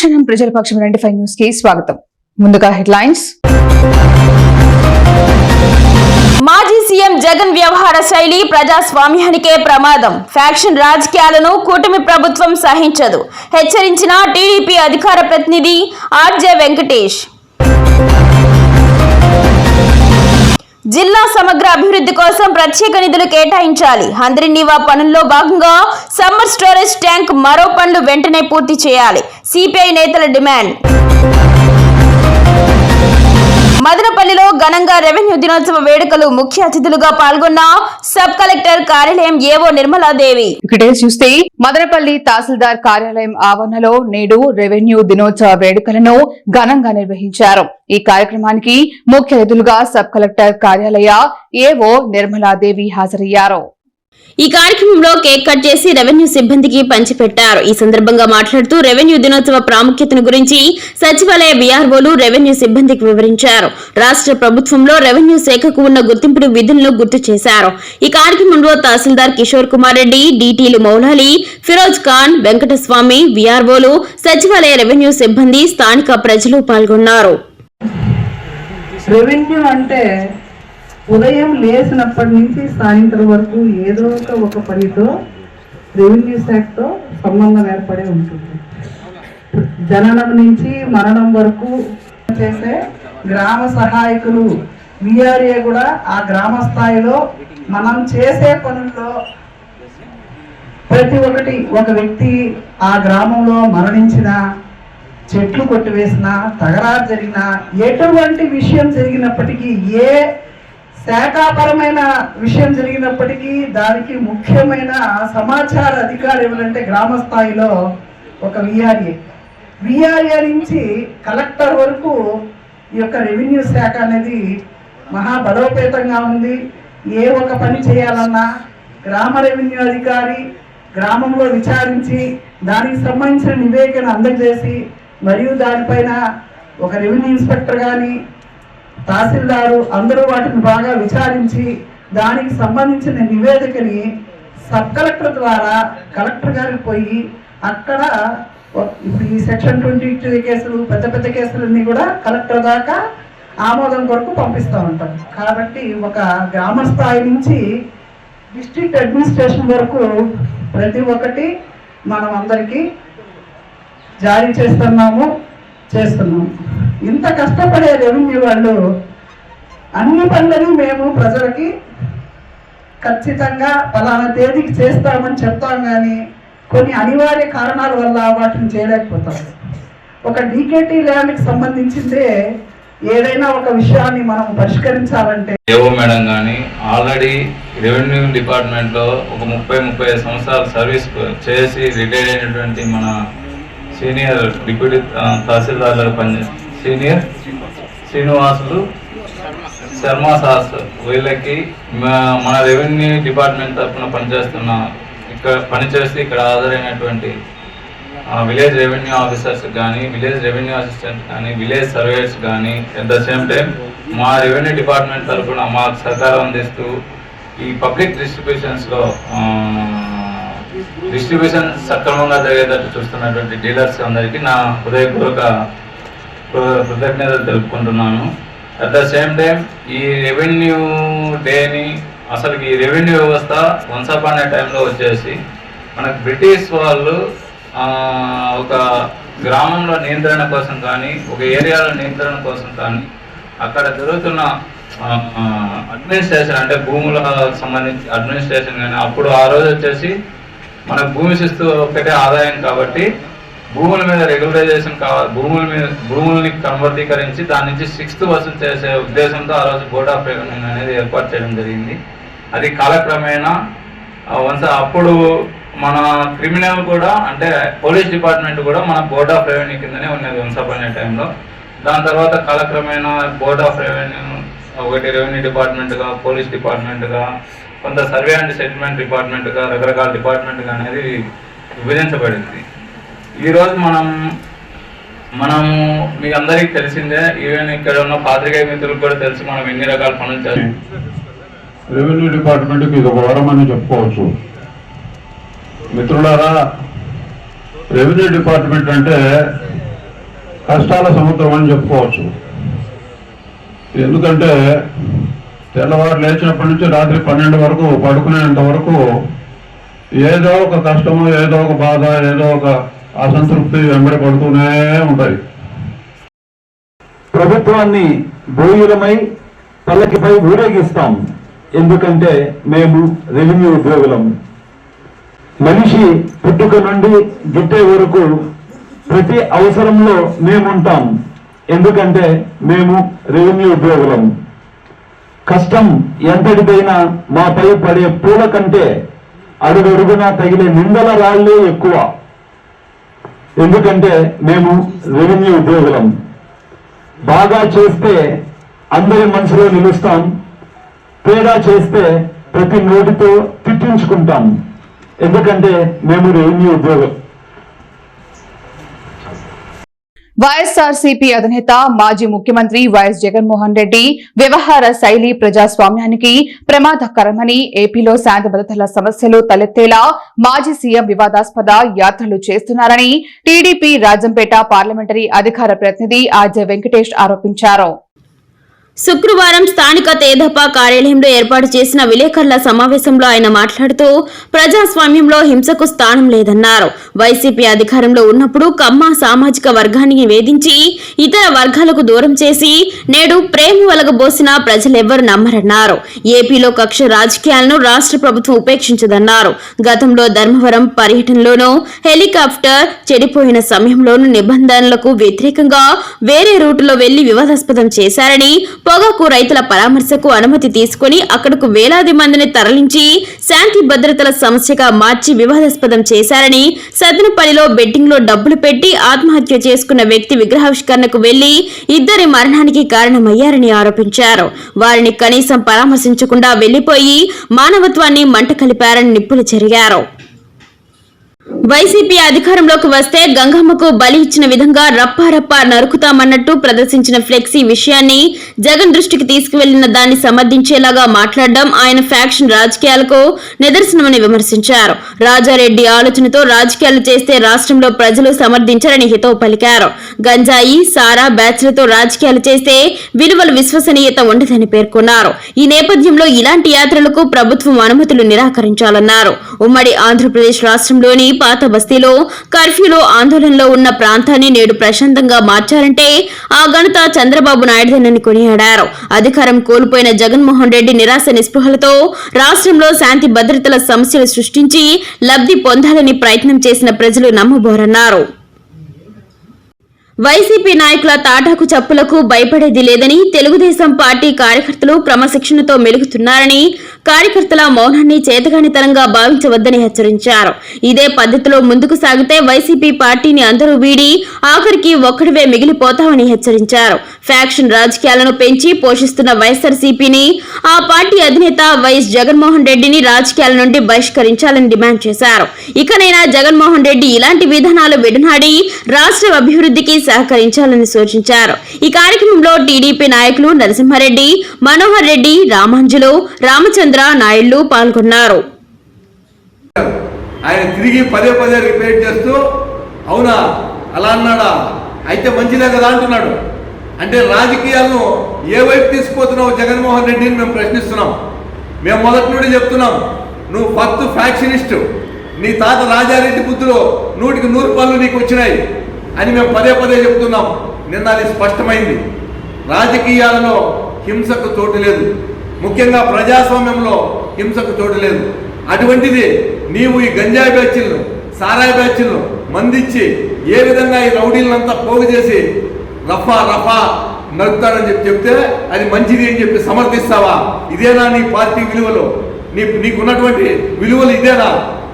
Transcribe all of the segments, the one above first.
అనుక్షణం ప్రజల పక్షం twenty five న్యూస్కి స్వాగతం. ముందుగా హెడ్లైన్స్. మాజీ సీఎం జగన్ వ్యవహార శైలి ప్రజాస్వామ్యానికే ప్రమాదం. ఫ్యాక్షన్ రాజకీయాలను కూటమి ప్రభుత్వం సహించదు. హెచ్చరించిన టీడీపీ అధికార ప్రతినిధి ఆర్జే వెంకటేష్. జిల్లా సమగ్ర అభివృద్ధి కోసం ప్రత్యేక నిధులు కేటాయించాలి. హంద్రినీవా పనుల్లో భాగంగా సమ్మర్ స్టోరేజ్ ట్యాంక్ మరో పనులు వెంటనే పూర్తి చేయాలి. సిపిఐ నేతల డిమాండ్. మదనపల్లిలో ఘనంగా రెవెన్యూ దినోత్సవ వేడుకలు ముఖ్య అతిథులుగా పాల్గొన్న సబ్ కలెక్టర్ కార్యాలయం ఏవో నిర్మలాదేవి. ఇక్కడే చూస్తే మదనపల్లి తహసీల్దార్ కార్యాలయం ఆవరణలో నేడు రెవెన్యూ దినోత్సవ వేడుకలను ఘనంగా నిర్వహించారు. ఈ కార్యక్రమానికి ముఖ్య అతిథులుగా సబ్ కలెక్టర్ కార్యాలయ ఏవో నిర్మలాదేవి హాజరయ్యారు. ఈ కార్యక్రమంలో కేక్ కట్ చేసి రెవెన్యూ సిబ్బందికి పంచిపెట్టారు. ఈ సందర్భంగా మాట్లాడుతూ రెవెన్యూ దినోత్సవ ప్రాముఖ్యతను గురించి సచివాలయ బీఆర్ఓలు రెవెన్యూ సిబ్బందికి వివరించారు. రాష్ట్ర ప్రభుత్వంలో రెవెన్యూ శాఖకు ఉన్న గుర్తింపుడు విధులను గుర్తు చేశారు. ఈ కార్యక్రమంలో తహసీల్దార్ కిషోర్ కుమార్ రెడ్డి డీటీలు మౌలాలి ఫిరోజ్ ఖాన్ వెంకటస్వామి బీఆర్ఓలు సచివాలయ రెవెన్యూ సిబ్బంది స్థానిక ప్రజలు పాల్గొన్నారు. రెవెన్యూ అంటే ఉదయం లేచినప్పటి నుంచి సాయంత్రం వరకు ఏదో ఒక ఒక పనితో రెవెన్యూ శాఖతో సంబంధం ఏర్పడి ఉంటుంది. జననం నుంచి మరణం వరకు చేసే గ్రామ సహాయకులు విఆర్ఏ కూడా ఆ గ్రామ స్థాయిలో మనం చేసే పనుల్లో ప్రతి ఒక్కటి ఒక వ్యక్తి ఆ గ్రామంలో మరణించిన చెట్లు కొట్టివేసిన తగరారు జరిగిన ఎటువంటి విషయం జరిగినప్పటికీ ఏ శాఖాపరమైన విషయం జరిగినప్పటికీ దానికి ముఖ్యమైన సమాచార అధికారి ఎవరంటే గ్రామ స్థాయిలో ఒక విఆర్ఏ. విఆర్ఏ నుంచి కలెక్టర్ వరకు ఈ యొక్క రెవెన్యూ శాఖ అనేది మహా బలోపేతంగా ఉంది. ఏ ఒక పని చేయాలన్నా గ్రామ రెవెన్యూ అధికారి గ్రామంలో విచారించి దానికి సంబంధించిన నివేదికను అందజేసి మరియు దానిపైన ఒక రెవెన్యూ ఇన్స్పెక్టర్ కానీ తహసీల్దారు అందరూ వాటిని బాగా విచారించి దానికి సంబంధించిన నివేదికని సబ్ కలెక్టర్ ద్వారా కలెక్టర్ గారికి పోయి అక్కడ ఇప్పుడు ఈ సెక్షన్ ట్వంటీ టూ కేసులు పెద్ద పెద్ద కేసులన్నీ కూడా కలెక్టర్ దాకా ఆమోదం కొరకు పంపిస్తూ ఉంటాం. కాబట్టి ఒక గ్రామ స్థాయి నుంచి డిస్ట్రిక్ట్ అడ్మినిస్ట్రేషన్ వరకు ప్రతి ఒక్కటి మనం అందరికీ జారీ చేస్తున్నాము చేస్తున్నాము. ఇంత కష్టపడే రెవెన్యూ వాళ్ళు? అన్ని పనులను మేము ప్రజలకి ఖచ్చితంగా ఫలానా తేదీకి చేస్తామని చెప్తాం కానీ కొన్ని అనివార్య కారణాల వల్ల వాటిని చేయలేకపోతాం. ఒక డీకేటీ ల్యాండ్కి సంబంధించిందే ఏదైనా ఒక విషయాన్ని మనం పరిష్కరించాలంటే. ఏవో మేడం కానీ ఆల్రెడీ రెవెన్యూ డిపార్ట్మెంట్లో ఒక ముప్పై ముప్పై సంవత్సరాలు సర్వీస్ చేసి రిటైర్ అయినటువంటి మన సీనియర్ డిప్యూటీ తహసీల్దార్ గారు పనిచేస్తారు సీనియర్ శ్రీనివాసులు శర్మ సాస్ వీళ్ళకి మన రెవెన్యూ డిపార్ట్మెంట్ తరఫున పనిచేస్తున్న ఇక్కడ పనిచేసి ఇక్కడ హాజరైనటువంటి విలేజ్ రెవెన్యూ ఆఫీసర్స్ కానీ విలేజ్ రెవెన్యూ అసిస్టెంట్ కానీ విలేజ్ సర్వేయర్స్ కానీ అట్ ద సేమ్ టైం మా రెవెన్యూ డిపార్ట్మెంట్ తరఫున మాకు సహకారం అందిస్తూ ఈ పబ్లిక్ డిస్ట్రిబ్యూషన్స్లో డిస్ట్రిబ్యూషన్ సక్రమంగా జరిగేటట్టు చూస్తున్నటువంటి డీలర్స్ అందరికీ నా హృదయపూర్వక కృతజ్ఞతలు తెలుపుకుంటున్నాను. అట్ ద సేమ్ టైం ఈ రెవెన్యూ డేని అసలు ఈ రెవెన్యూ వ్యవస్థ వన్స్ అపాన్ ఏ టైంలో వచ్చేసి మనకు బ్రిటిష్ వాళ్ళు ఒక గ్రామంలో నియంత్రణ కోసం కానీ ఒక ఏరియాలో నియంత్రణ కోసం కానీ అక్కడ జరుగుతున్న అడ్మినిస్ట్రేషన్ అంటే భూములకు సంబంధించి అడ్మినిస్ట్రేషన్ కానీ అప్పుడు ఆ రోజు వచ్చేసి మనకు భూమి శిస్తు ఒకటే ఆదాయం కాబట్టి భూముల మీద రెగ్యులరైజేషన్ కావాలి భూముల మీద భూముల్ని కన్వర్తీకరించి దాని నుంచి సిక్స్త్ వసూలు చేసే ఉద్దేశంతో ఆ రోజు బోర్డ్ ఆఫ్ రెవెన్యూ అనేది ఏర్పాటు చేయడం జరిగింది. అది కాలక్రమేణా వన్స్ అప్పుడు మన క్రిమినల్ కూడా అంటే పోలీస్ డిపార్ట్మెంట్ కూడా మన బోర్డ్ ఆఫ్ రెవెన్యూ కిందనే ఉన్నది వన్స్ అపాన్ టైంలో. దాని తర్వాత కాలక్రమేణా బోర్డ్ ఆఫ్ రెవెన్యూ ఒకటి రెవెన్యూ డిపార్ట్మెంట్గా పోలీస్ డిపార్ట్మెంట్గా కొంత సర్వే అండ్ సెటిల్మెంట్ డిపార్ట్మెంట్గా రకరకాల డిపార్ట్మెంట్గా అనేది విభజించబడింది. ఈరోజు మనం మనము మీకు అందరికి తెలిసిందే ఈవెన్ ఇక్కడ ఉన్న పాత్రికేయ మిత్రులకు కూడా తెలిసి మనం ఎన్ని రకాల పనులు చేస్తాం. రెవెన్యూ డిపార్ట్మెంట్కి ఇది ఒక వరం అని చెప్పుకోవచ్చు. మిత్రులారా రెవెన్యూ డిపార్ట్మెంట్ అంటే కష్టాల సముద్రం అని చెప్పుకోవచ్చు. ఎందుకంటే తెల్లవారు లేచినప్పటి నుంచి రాత్రి పన్నెండు వరకు పడుకునేంత వరకు ఏదో ఒక కష్టము ఏదో ఒక బాధ ఏదో ఒక అసంతృప్తి వెంబడిపడుతూనే ఉంటాయి. ప్రభుత్వాన్ని భూయులమై పల్లకిపై ఊరేగిస్తాం. ఎందుకంటే మేము రెవెన్యూ ఉద్యోగులం. మనిషి పుట్టుక నుండి గిట్టే వరకు ప్రతి అవసరంలో మేముంటాం. ఎందుకంటే మేము రెవెన్యూ ఉద్యోగులం. కష్టం ఎంతటిదైనా మాపై పడే పూల కంటే అడుగడుగునా తగిలే నిందల రాళ్ళే ఎక్కువ. ఎందుకంటే మేము రెవెన్యూ ఉద్యోగులం. బాగా చేస్తే అందరి మనసులో నిలుస్తాం. తేడా చేస్తే ప్రతి నోటితో తిట్టించుకుంటాం. ఎందుకంటే మేము రెవెన్యూ ఉద్యోగం వైఎస్ఆర్సీపీ అధినేత మాజీ ముఖ్యమంత్రి వైఎస్ జగన్మోహన్ రెడ్డి వ్యవహార శైలి ప్రజాస్వామ్యానికి ప్రమాదకరమని ఏపీలో శాంతి భద్రతల సమస్యలు తలెత్తేలా మాజీ సీఎం వివాదాస్పద యాత్రలు చేస్తున్నారని టీడీపీ రాజంపేట పార్లమెంటరీ అధికార ప్రతినిధి ఆర్జే వెంకటేష్ ఆరోపించారు. శుక్రవారం స్థానిక తేదపా కార్యాలయంలో ఏర్పాటు చేసిన విలేకరుల సమావేశంలో ఆయన మాట్లాడుతూ ప్రజాస్వామ్యంలో హింసకు స్థానం లేదన్నారు. వైసీపీ అధికారంలో ఉన్నప్పుడు కమ్మ సామాజిక వర్గాన్ని వేధించి ఇతర వర్గాలకు దూరం చేసి నేడు ప్రేమ వలగబోసిన ప్రజలెవ్వరు నమ్మరన్నారు. ఏపీలో కక్ష రాజకీయాలను రాష్ట్ర ప్రభుత్వం ఉపేక్షించదన్నారు. గతంలో ధర్మవరం పర్యటనలోనూ హెలికాప్టర్ చెడిపోయిన సమయంలోనూ నిబంధనలకు వ్యతిరేకంగా వేరే రూటులో వెళ్ళి వివాదాస్పదం చేశారని పొగాకు రైతుల పరామర్శకు అనుమతి తీసుకుని అక్కడకు వేలాది మందిని తరలించి శాంతి భద్రతల సమస్యగా మార్చి వివాదాస్పదం చేశారని సదనపల్లిలో బెట్టింగ్లో డబ్బులు పెట్టి ఆత్మహత్య చేసుకున్న వ్యక్తి విగ్రహావిష్కరణకు వెళ్ళి ఇద్దరి మరణానికి కారణమయ్యారని ఆరోపించారు. వారిని కనీసం పరామర్శించకుండా వెళ్ళిపోయి మానవత్వాన్ని మంట కలిపారని నిప్పులు చెరిగారు. వైసీపీ అధికారంలోకి వస్తే గంగమ్మకు బలి ఇచ్చిన విధంగా రప్పారప్పా నరుకుతామన్నట్టు ప్రదర్శించిన ఫ్లెక్సీ విషయాన్ని జగన్ దృష్టికి తీసుకువెళ్ళిన దాన్ని సమర్థించేలాగా మాట్లాడడం ఆయన ఫ్యాక్షన్ రాజకీయాలకు నిదర్శనమని విమర్శించారు. రాజారెడ్డి ఆలోచనతో రాజకీయాలు చేస్తే రాష్ట్రంలో ప్రజలు సమర్థించరని హితవు పలికారు. గంజాయి సారా బ్యాచ్లతో రాజకీయాలు చేస్తే విలువల విశ్వసనీయత ఉండదని పేర్కొన్నారు. ఈ నేపథ్యంలో ఇలాంటి యాత్రలకు ప్రభుత్వం అనుమతులు నిరాకరించాలన్నారు. ఉమ్మడి ఆంధ్రప్రదేశ్ రాష్ట్రంలోని పాత బస్తీలో కర్ఫ్యూలో ఆందోళనలో ఉన్న ప్రాంతాన్ని నేడు ప్రశాంతంగా మార్చారంటే ఆ ఘనత చంద్రబాబు నాయుడుదేనని కొనియాడారు. అధికారం కోల్పోయిన జగన్మోహన్ రెడ్డి నిరాశ నిస్పృహలతో రాష్ట్రంలో శాంతి భద్రతల సమస్యలు సృష్టించి లబ్ధి పొందాలని ప్రయత్నం చేసిన ప్రజలు నమ్మబోరన్నారు. వైసీపీ నాయకుల తాటాకు చప్పులకు భయపడేది లేదని తెలుగుదేశం పార్టీ కార్యకర్తలు క్రమశిక్షణతో మెలుగుతున్నారని కార్యకర్తల మౌనాన్ని చేతగానితనంగా భావించవద్దని హెచ్చరించారు. ఇదే పద్ధతిలో ముందుకు సాగితే వైసీపీ పార్టీని అందరూ వీడి ఆఖరికి ఒక్కడివే మిగిలిపోతామని హెచ్చరించారు. ఫ్యాక్షన్ రాజకీయాలను పెంచి పోషిస్తున్న వైఎస్ఆర్సీపీని ఆ పార్టీ అధినేత వైఎస్ జగన్మోహన్ రెడ్డిని రాజకీయాల నుండి బహిష్కరించాలని డిమాండ్ చేశారు. ఇకనైనా జగన్మోహన్ రెడ్డి ఇలాంటి విధానాలు విడనాడి రాష్ట్ర అభివృద్ధికి సహకరించాలని సూచించారు. ఈ కార్యక్రమంలో టీడీపీ నాయకులు నరసింహారెడ్డి మనోహర్ రెడ్డి రామాంజలు రామచంద్ర నాయుళ్ళు పాల్గొన్నారు. ఆయన తిరిగి పదే పదే రిపేర్ చేస్తూ అవునా అలా అన్నాడా? అయితే మంచిదే కదా అంటున్నాడు. అంటే రాజకీయాలను ఏ వైపు తీసుకుపోతున్నావు జగన్మోహన్ రెడ్డిని మేము ప్రశ్నిస్తున్నాం. మేము మొదటి నుండి చెప్తున్నాం నువ్వు ఫస్ట్ ఫ్యాక్షనిస్ట్. నీ తాత రాజారెడ్డి బుద్ధులు నూటికి నూరు పనులు నీకు వచ్చినాయి. అని మేము పదే పదే చెప్తున్నాం. నిన్న అది స్పష్టమైంది. రాజకీయాలలో హింసకు చోటు లేదు. ముఖ్యంగా ప్రజాస్వామ్యంలో హింసకు చోటు లేదు. అటువంటిది నీవు ఈ గంజాయి బ్యాచ్లను సారాయి బ్యాచ్లను మందిచ్చి ఏ విధంగా ఈ రౌడీలంతా పోగు చేసి రఫా రఫా నడుపుతాడని చెప్పి చెప్తే అది మంచిది అని చెప్పి సమర్థిస్తావా? ఇదేనా నీ పార్టీ విలువలు? నీ నీకున్నటువంటి విలువలు ఇదేనా?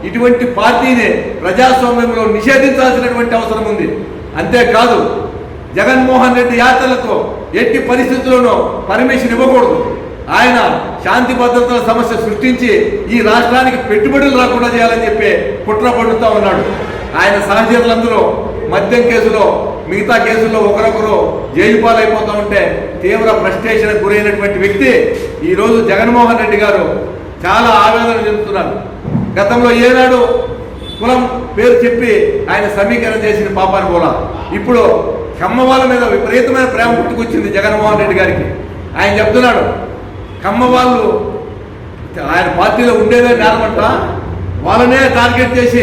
ఇటువంటి పార్టీని ప్రజాస్వామ్యంలో నిషేధించాల్సినటువంటి అవసరం ఉంది. అంతేకాదు జగన్మోహన్ రెడ్డి యాత్రలకు ఎట్టి పరిస్థితుల్లోనూ పర్మిషన్ ఇవ్వకూడదు. ఆయన శాంతి భద్రతల సమస్య సృష్టించి ఈ రాష్ట్రానికి పెట్టుబడులు రాకుండా చేయాలని చెప్పి కుట్ర పడుతూ ఉన్నాడు. ఆయన సహచరులందరూ మద్యం కేసులో మిగతా కేసుల్లో ఒకరొకరు జైలు పాలైపోతూ ఉంటే తీవ్ర ఫ్రస్ట్రేషన్ గురైనటువంటి వ్యక్తి ఈరోజు జగన్మోహన్ రెడ్డి గారు. చాలా ఆవేదన చెందుతున్నారు. గతంలో ఏనాడు కులం పేరు చెప్పి ఆయన సమీకరణ చేసిన పాపాన్ని కూడా. ఇప్పుడు కమ్మ వాళ్ళ మీద విపరీతమైన ప్రేమ పుట్టుకొచ్చింది జగన్మోహన్ రెడ్డి గారికి. ఆయన చెప్తున్నాడు కమ్మ వాళ్ళు ఆయన పార్టీలో ఉండేదే నేరమంట వాళ్ళనే టార్గెట్ చేసి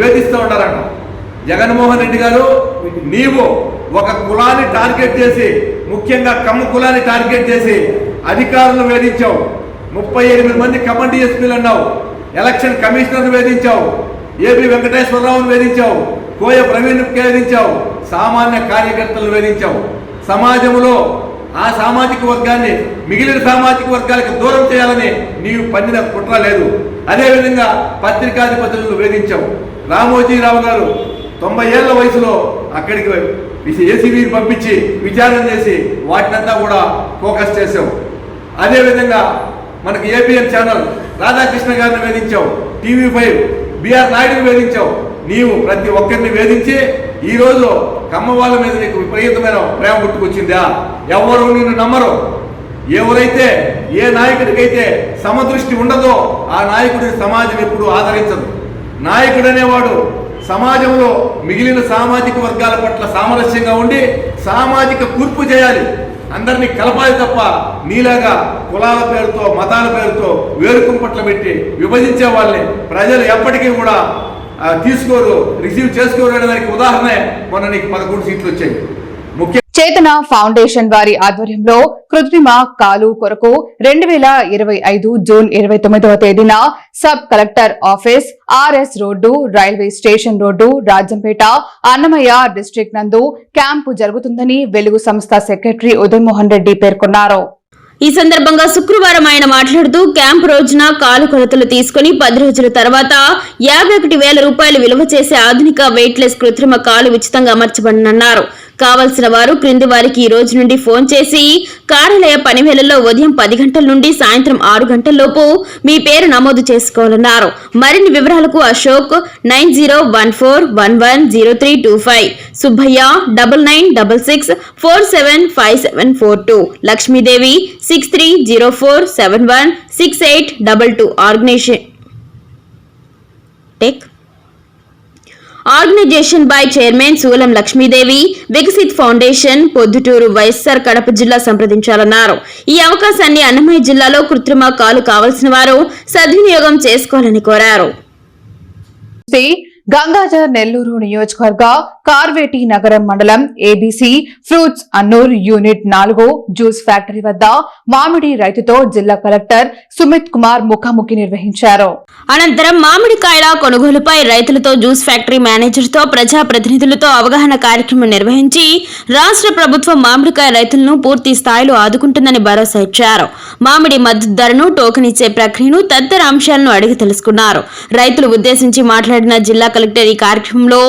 వేధిస్తూ ఉంటారంట జగన్మోహన్ రెడ్డి గారు నీవు ఒక కులాన్ని టార్గెట్ చేసి ముఖ్యంగా కమ్మ కులాన్ని టార్గెట్ చేసి అధికారులను వేధించావు. ముప్పై ఎనిమిది మంది కమ్మ డిఎస్పీలు అన్నావు. ఎలక్షన్ కమిషనర్ను వేధించావు. ఏపీ వెంకటేశ్వరరావును వేధించావు. కోయ ప్రవీణ్ వేధించావు సామాన్య కార్యకర్తలను వేధించావు. సమాజంలో ఆ సామాజిక వర్గాన్ని మిగిలిన సామాజిక వర్గాలకు దూరం చేయాలని నీవు పన్నిన కుట్ర లేదు. అదేవిధంగా పత్రికాధిపతులను వేధించావు. రామోజీరావు గారు తొంభై ఏళ్ళ వయసులో అక్కడికి ఏసీబీని పంపించి విచారణ చేసి వాటినంతా కూడా ఫోకస్ చేసావు అదేవిధంగా మనకి ఏబిఎన్ ఛానల్ రాధాకృష్ణ గారిని వేధించావు. టీవీ ఫైవ్ బిఆర్ నాయుడుని వేధించావు. నీవు ప్రతి ఒక్కరిని వేధించి ఈ రోజు కమ్మ వాళ్ళ మీద నీకు విపరీతమైన ప్రేమ పుట్టుకొచ్చిందా? ఎవరు నిన్ను నమ్మరు? ఎవరైతే ఏ నాయకుడికైతే సమదృష్టి ఉండదో ఆ నాయకుడిని సమాజం ఎప్పుడు ఆదరించదు. నాయకుడు అనేవాడు సమాజంలో మిగిలిన సామాజిక వర్గాల పట్ల సామరస్యంగా ఉండి సామాజిక కూర్పు చేయాలి. అందరినీ కలపాలి తప్ప నీలాగా కులాల పేరుతో మతాల పేరుతో వేరుకుంపట్ల పెట్టి విభజించే వాళ్ళని ప్రజలు ఎప్పటికీ కూడా తీసుకోరు రిసీవ్ చేసుకోరు అనే దానికి ఉదాహరణ మొన్న నీకు పదకొండు సీట్లు వచ్చాయి. చేతన ఫౌండేషన్ వారి ఆధ్వర్యంలో కృత్రిమ కాలు కొరకు రెండు వేల ఇరవై ఐదు జూన్ ఇరవై తొమ్మిదవ తేదీన sub collector office RS road railway station road Rajampet Annamayya district నందు క్యాంపు జరుగుతుందని వెలుగు సంస్థ సెక్రటరీ ఉదయమోహన్ రెడ్డి పేర్కొన్నారు. ఈ సందర్భంగా శుక్రవారం ఆయన మాట్లాడుతూ క్యాంపు రోజున కాలు కొలతలు తీసుకుని పది రోజుల తర్వాత యాభై ఒకటి వేల రూపాయలు విలువ చేసే ఆధునిక వెయిట్లెస్ కృత్రిమ కాలు ఉచితంగా అమర్చబడినన్నారు. కావలసిన వారు క్రింది వారికి ఈ రోజు నుండి ఫోన్ చేసి కార్యాలయ పనివేళల్లో ఉదయం పది గంటల నుండి సాయంత్రం ఆరు గంటలలోపు మీ పేరు నమోదు చేసుకోవాలన్నారు. మరిన్ని వివరాలకు Ashok nine zero one four one one zero three two five Subbaiah double nine double six four seven five seven four two Lakshmidevi six three zero four seven one six eight double two organization tech organization by chairman Soolam Lakshmidevi Vikasit foundation Proddatur YSR Kadapa జిల్లా సంప్రదించాలన్నారు. ఈ అవకాశాన్ని అన్నమయ్య జిల్లాలో కృత్రిమ కాలు కావలసిన వారు సద్వినియోగం చేసుకోవాలని కోరారు. గంగాధర్ నెల్లూరు నియోజకవర్గ కార్వేటి నగరం మండలం ఏబీసీ ఫ్రూట్స్ అన్నూర్ యూనిట్ నాలుగు జ్యూస్ ఫ్యాక్టరీ వద్ద మామిడి రైతుతో జిల్లా కలెక్టర్ సుమిత్ కుమార్ ముఖాముఖి నిర్వహించారు. అనంతరం మామిడికాయల కొనుగోలుపై రైతులతో జ్యూస్ ఫ్యాక్టరీ మేనేజర్తో ప్రజా ప్రతినిధులతో అవగాహన కార్యక్రమం నిర్వహించి రాష్ట్ర ప్రభుత్వం మామిడికాయ రైతులను పూర్తి స్థాయిలో ఆదుకుంటుందని భరోసా ఇచ్చారు. మామిడి మద్దతు ధరను టోకెన్ ఇచ్చే ప్రక్రియను తదితర అంశాలను అడిగి తెలుసుకున్నారు. రైతులు ఉద్దేశించి మాట్లాడిన జిల్లా కలెక్టర్ ఈ కార్యక్రమంలో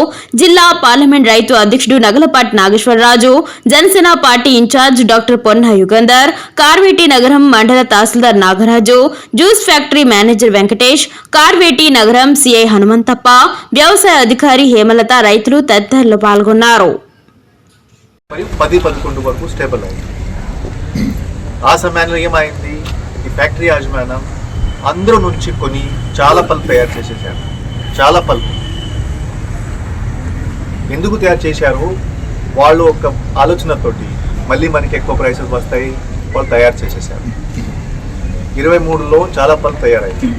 జిల్లా పార్లమెంట్ రైతు అధ్యక్షుడు Nagalapati Nageswararaju Janasena party in-charge doctor Ponna Yugandhar Karveti Nagaram మండల తహసీల్దార్ Nagaraju juice factory manager Venkatesh Karveti Nagaram CI Hanumanthappa వ్యవసాయ అధికారి హేమలత రైతులు తదితరులు పాల్గొన్నారు. పది పదకొండు వరకు స్టేబుల్ అయింది. ఆ సమయంలో ఏమైంది? ఈ ఫ్యాక్టరీ యాజమాన్యం అందరూ నుంచి కొని చాలా పల్ప్ తయారు చేసేసారు చాలా పల్ప్. ఎందుకు తయారు చేశారు? వాళ్ళు ఒక ఆలోచనతోటి మళ్ళీ మనకి ఎక్కువ ప్రైసెస్ వస్తాయి వాళ్ళు తయారు చేసేసారు. ఇరవై మూడులో చాలా పనులు తయారయ్యాయి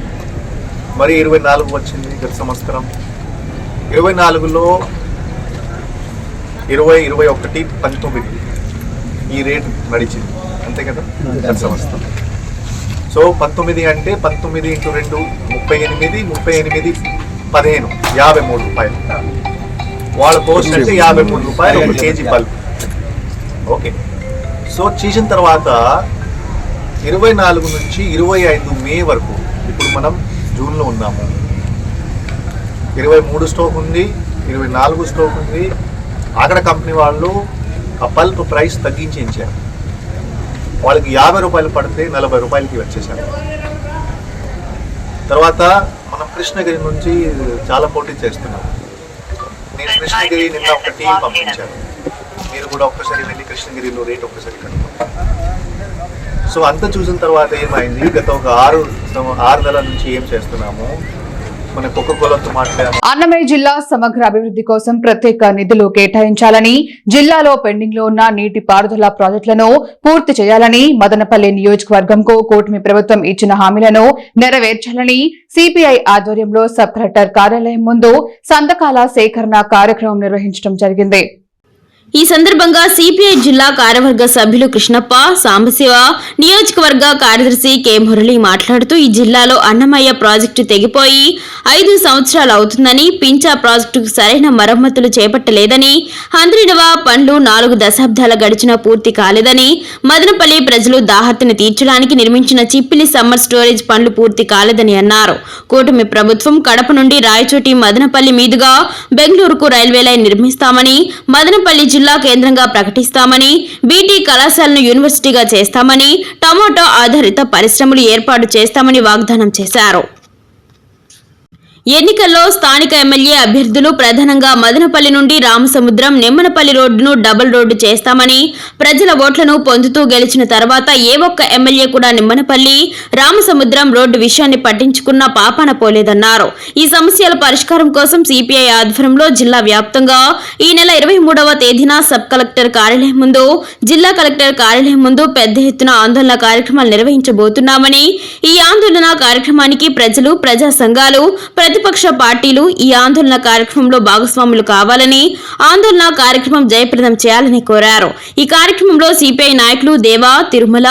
మరి ఇరవై నాలుగు వచ్చింది గత సంవత్సరం. ఇరవై నాలుగులో ఇరవై ఇరవై ఒకటి పంతొమ్మిది ఈ రేట్ నడిచింది. అంతే కదా? గత సంవత్సరం. సో పంతొమ్మిది అంటే పంతొమ్మిది ఇంటూ రెండు ముప్పై ఎనిమిది ముప్పై ఎనిమిది పదిహేను యాభై మూడు రూపాయలు. వాళ్ళ పోస్ట్ అంటే యాభై మూడు రూపాయలు ఒక కేజీ బల్బ్ ఓకే. సో చేసిన తర్వాత ఇరవై నాలుగు నుంచి ఇరవై ఐదు మే వరకు ఇప్పుడు మనం జూన్లో ఉన్నాము. ఇరవై మూడు స్టోక్ ఉంది ఇరవై నాలుగు స్టోక్ ఉంది. అక్కడ కంపెనీ వాళ్ళు ఆ పల్ప్ ప్రైస్ తగ్గించి ఇచ్చారు వాళ్ళకి యాభై రూపాయలు పడితే నలభై రూపాయలకి వచ్చేసారు. తర్వాత మనం కృష్ణగిరి నుంచి చాలా పోటీ చేస్తున్నాం. నేను కృష్ణగిరి నిన్న ఒక టీం పంపించాను మీరు కూడా ఒక్కసారి వెళ్ళి కృష్ణగిరిలో రేట్ ఒక్కసారి కనుక్కోండి. సో అంత చూసిన తర్వాత ఏమైంది? గత ఒక ఆరు ఆరు నెలల నుంచి ఏం చేస్తున్నాము? అన్నమయ్య జిల్లా సమగ్ర అభివృద్ధి కోసం ప్రత్యేక నిధులు కేటాయించాలని జిల్లాలో పెండింగ్లో ఉన్న నీటి పారుదల ప్రాజెక్టులను పూర్తి చేయాలని మదనపల్లి నియోజకవర్గంకు కూటమి ప్రభుత్వం ఇచ్చిన హామీలను నెరవేర్చాలని సిపిఐ ఆధ్వర్యంలో సబ్ కలెక్టర్ కార్యాలయం ముందు సంతకాల సేకరణ కార్యక్రమం నిర్వహించడం జరిగింది. ఈ సందర్భంగా సిపిఐ జిల్లా కార్యవర్గ సభ్యులు కృష్ణప్ప సాంబశివ నియోజకవర్గ కార్యదర్శి కె. మురళి మాట్లాడుతూ ఈ జిల్లాలో అన్నమయ్య ప్రాజెక్టు తెగిపోయి ఐదు సంవత్సరాలు అవుతుందని పించా ప్రాజెక్టుకు సరైన మరమ్మతులు చేపట్టలేదని హంద్రిడవ పండ్లు నాలుగు దశాబ్దాల గడిచినా పూర్తి కాలేదని మదనపల్లి ప్రజలు దాహత్తుని తీర్చడానికి నిర్మించిన చిప్పిలి సమ్మర్ స్టోరేజ్ పనులు పూర్తి కాలేదని అన్నారు. కూటమి ప్రభుత్వం కడప నుండి రాయచోటి మదనపల్లి మీదుగా బెంగళూరుకు రైల్వే లైన్ నిర్మిస్తామని మదనపల్లి జిల్లా కేంద్రంగా ప్రకటిస్తామని బీటీ కళాశాలను యూనివర్సిటీగా చేస్తామని టమోటో ఆధారిత పరిశ్రమలు ఏర్పాటు చేస్తామని వాగ్దానం చేశారు. ఎన్నికల్లో స్థానిక ఎమ్మెల్యే అభ్యర్థులు ప్రధానంగా మదనపల్లి నుండి రామసముద్రం నిమ్మనపల్లి రోడ్డును డబుల్ రోడ్డు చేస్తామని ప్రజల ఓట్లను పొందుతూ గెలిచిన తర్వాత ఏ ఒక్క ఎమ్మెల్యే కూడా నిమ్మనపల్లి రామసముద్రం రోడ్డు విషయాన్ని పట్టించుకున్న పాపాన పోలేదన్నారు. ఈ సమస్యల పరిష్కారం కోసం సిపిఐ ఆధ్వర్యంలో జిల్లా వ్యాప్తంగా ఈ నెల ఇరవై మూడవ తేదీన సబ్ కలెక్టర్ కార్యాలయం ముందు జిల్లా కలెక్టర్ కార్యాలయం ముందు పెద్ద ఎత్తున ఆందోళన కార్యక్రమాలు నిర్వహించబోతున్నామని ఈ ఆందోళన కార్యక్రమానికి ప్రజలు ప్రజా సంఘాలు ప్రతిపక్ష పార్టీలు ఈ ఆందోళన కార్యక్రమంలో భాగస్వాములు కావాలని ఆందోళన కార్యక్రమం జయప్రదం చేయాలని కోరారు. ఈ కార్యక్రమంలో సిపిఐ నాయకులు దేవా తిరుమల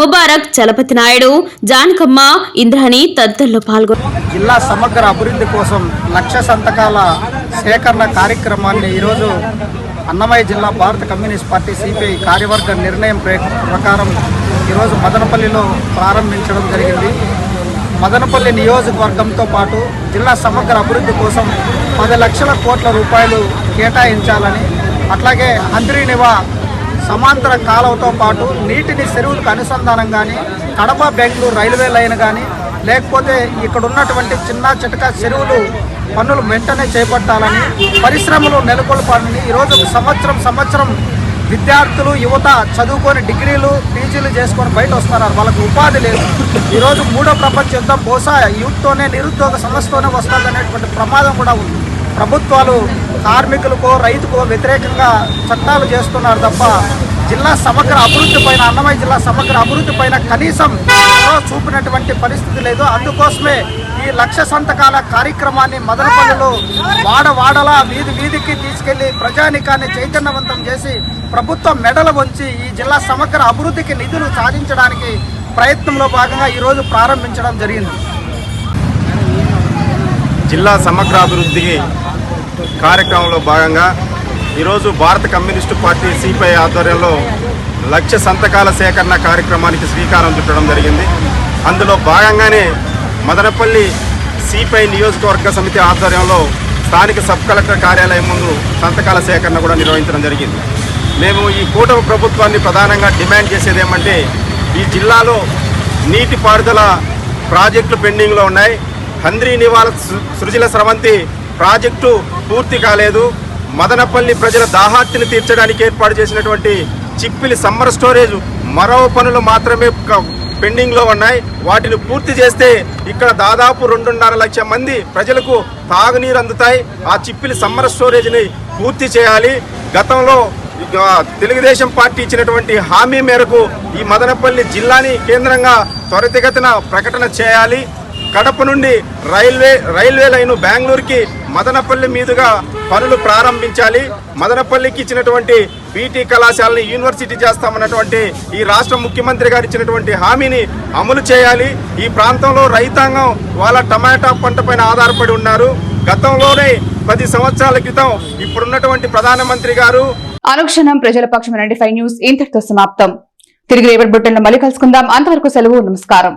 ముబారక్ చలపతి నాయుడు జానకమ్మ ఇంద్రాణి తదితరులు పాల్గొన్నారు జిల్లా సమగ్ర అభివృద్ధి కోసం లక్ష సంతకాల సేకరణ కార్యక్రమాన్ని ఈరోజు అన్నమయ్య జిల్లా భారత కమ్యూనిస్ట్ పార్టీ సిపిఐ కార్యవర్గ నిర్ణయం ప్రకారం ఈరోజు మదనపల్లిలో ప్రారంభించడం జరిగింది. మదనపల్లి నియోజకవర్గంతో పాటు జిల్లా సమగ్ర అభివృద్ధి కోసం పది లక్షల కోట్ల రూపాయలు కేటాయించాలని అట్లాగే హంద్రీనివా సమాంతర కాలువతో పాటు నీటిని చెరువులకు అనుసంధానం కానీ కడప బెంగళూరు రైల్వే లైన్ కానీ లేకపోతే ఇక్కడ ఉన్నటువంటి చిన్న చిటక చెరువులు పనులు వెంటనే చేపట్టాలని పరిశ్రమలు నెలకొల్పాలని ఈరోజు సంవత్సరం సంవత్సరం విద్యార్థులు యువత చదువుకొని డిగ్రీలు పీజీలు చేసుకొని బయట వస్తున్నారు. వాళ్ళకు ఉపాధి లేదు. ఈరోజు మూడో ప్రపంచ యుద్ధం బహుశా యూత్తోనే నిరుద్యోగ సమస్యతోనే వస్తుంది అనేటువంటి ప్రమాదం కూడా ఉంది. ప్రభుత్వాలు కార్మికులకో రైతుకో వ్యతిరేకంగా చట్టాలు చేస్తున్నారు తప్ప జిల్లా సమగ్ర అభివృద్ధి పైన అన్నమయ్య జిల్లా సమగ్ర అభివృద్ధి పైన కనీసం చూపినటువంటి పరిస్థితి లేదు. అందుకోసమే ఈ లక్ష సంతకాల కార్యక్రమాన్ని మదనపల్లిలో వాడ వాడలా వీధి వీధికి తీసుకెళ్ళి ప్రజానికాన్ని చైతన్యవంతం చేసి ప్రభుత్వం మెడలు వంచి ఈ జిల్లా సమగ్ర అభివృద్ధికి నిధులు సాధించడానికి ప్రయత్నంలో భాగంగా ఈరోజు ప్రారంభించడం జరిగింది. జిల్లా సమగ్రాభివృద్ధి కార్యక్రమంలో భాగంగా ఈరోజు భారత కమ్యూనిస్టు పార్టీ సిపిఐ ఆధ్వర్యంలో లక్ష సంతకాల సేకరణ కార్యక్రమానికి శ్రీకారం చుట్టడం జరిగింది. అందులో భాగంగానే మదనపల్లి సిపిఐ నియోజకవర్గ సమితి ఆధ్వర్యంలో స్థానిక సబ్ కలెక్టర్ కార్యాలయం ముందు సంతకాల సేకరణ కూడా నిర్వహించడం జరిగింది. మేము ఈ కూటమి ప్రభుత్వాన్ని ప్రధానంగా డిమాండ్ చేసేది ఏమంటే ఈ జిల్లాలో నీటిపారుదల ప్రాజెక్టులు పెండింగ్లో ఉన్నాయి. హంద్రీ నివాల సృ- సృజల స్రవంతి ప్రాజెక్టు పూర్తి కాలేదు. మదనపల్లి ప్రజల దాహార్తిని తీర్చడానికి ఏర్పాటు చేసినటువంటి చిప్పిలి సమ్మర్ స్టోరేజ్ మరో పనులు మాత్రమే పెండింగ్లో ఉన్నాయి. వాటిని పూర్తి చేస్తే ఇక్కడ దాదాపు రెండున్నర లక్ష మంది ప్రజలకు తాగునీరు అందుతాయి. ఆ చిప్పిలి సమ్మర్ స్టోరేజ్ని పూర్తి చేయాలి. గతంలో తెలుగుదేశం పార్టీ ఇచ్చినటువంటి హామీ మేరకు ఈ మదనపల్లి జిల్లాని కేంద్రంగా త్వరితగతిన ప్రకటన చేయాలి. కడప నుండి రైల్వే రైల్వే లైను బెంగళూరుకి మదనపల్లి మీదుగా పనులు ప్రారంభించాలి. మదనపల్లికి ఇచ్చినటువంటి బీటీ కళాశాలని యూనివర్సిటీ చేస్తామన్నటువంటి ఈ రాష్ట్ర ముఖ్యమంత్రి గారు ఇచ్చినటువంటి హామీని అమలు చేయాలి. ఈ ప్రాంతంలో రైతాంగం వాళ్ళ టమాటా పంట పైన ఆధారపడి ఉన్నారు. గతంలోనే పది సంవత్సరాల క్రితం ఇప్పుడున్నటువంటి ప్రధానమంత్రి గారు అనుక్షణం ప్రజల పక్షం నైన్టీ ఫైవ్ న్యూస్ ఇంతటితో సమాప్తం. తిరిగి రేపటి బుట్టెల్లో మళ్ళీ కలుసుకుందాం. అంతవరకు సెలవు నమస్కారం.